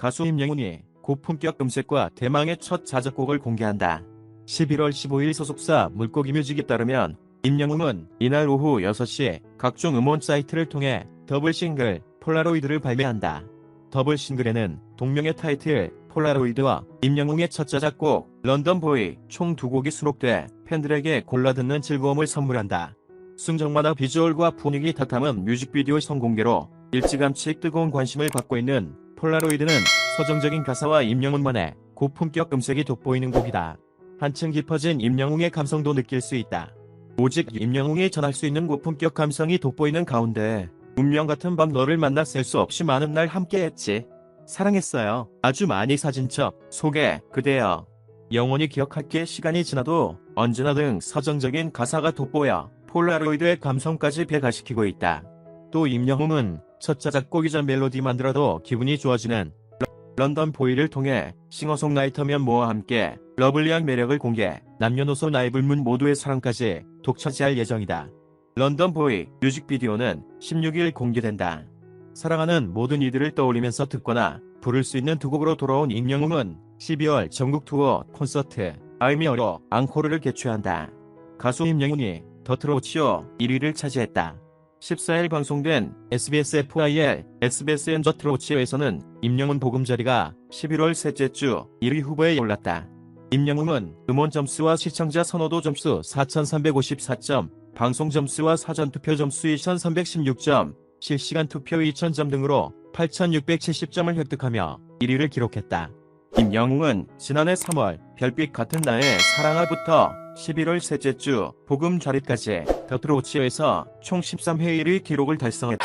가수 임영웅이 고품격 음색과 대망의 첫 자작곡을 공개한다. 11월 15일 소속사 물고기 뮤직에 따르면 임영웅은 이날 오후 6시 각종 음원 사이트를 통해 더블 싱글 폴라로이드를 발매한다. 더블 싱글에는 동명의 타이틀 폴라로이드와 임영웅의 첫 자작곡 런던보이 총 두 곡이 수록돼 팬들에게 골라 듣는 즐거움을 선물한다. 순정만화 비주얼과 분위기 탁탐은 뮤직비디오 성공개로 일찌감치 뜨거운 관심을 받고 있는 폴라로이드는 서정적인 가사와 임영웅만의 고품격 음색이 돋보이는 곡이다. 한층 깊어진 임영웅의 감성도 느낄 수 있다. 오직 임영웅이 전할 수 있는 고품격 감성이 돋보이는 가운데 운명 같은 밤 너를 만나 셀 수 없이 많은 날 함께했지. 사랑했어요. 아주 많이 사진 척 소개 그대여. 영원히 기억할게 시간이 지나도 언제나 등 서정적인 가사가 돋보여 폴라로이드의 감성까지 배가시키고 있다. 또 임영웅은 첫 자 작곡이자 멜로디 만들어도 기분이 좋아지는 러- 런던 보이를 통해 싱어송라이터면 모와 함께 러블리한 매력을 공개 남녀노소 나이 불문 모두의 사랑까지 독차지할 예정이다. 런던 보이 뮤직비디오는 16일 공개된다. 사랑하는 모든 이들을 떠올리면서 듣거나 부를 수 있는 두 곡으로 돌아온 임영웅은 12월 전국 투어 콘서트 아이미어로 앙코르를 개최한다. 가수 임영웅이 더 트로치오 1위를 차지했다. 14일 방송된 SBS FIL SBS 더 트로치오에서는 임영웅 보금자리가 11월 셋째 주 1위 후보에 올랐다. 임영웅은 음원 점수와 시청자 선호도 점수 4,354점, 방송 점수와 사전 투표 점수 2,316점, 실시간 투표 2,000점 등으로 8,670점을 획득하며 1위를 기록했다. 임영웅은 지난해 3월 별빛 같은 나의 사랑아부터 11월 셋째 주 복음 자리까지 더트로치에서 총 13회 1위 기록을 달성했다.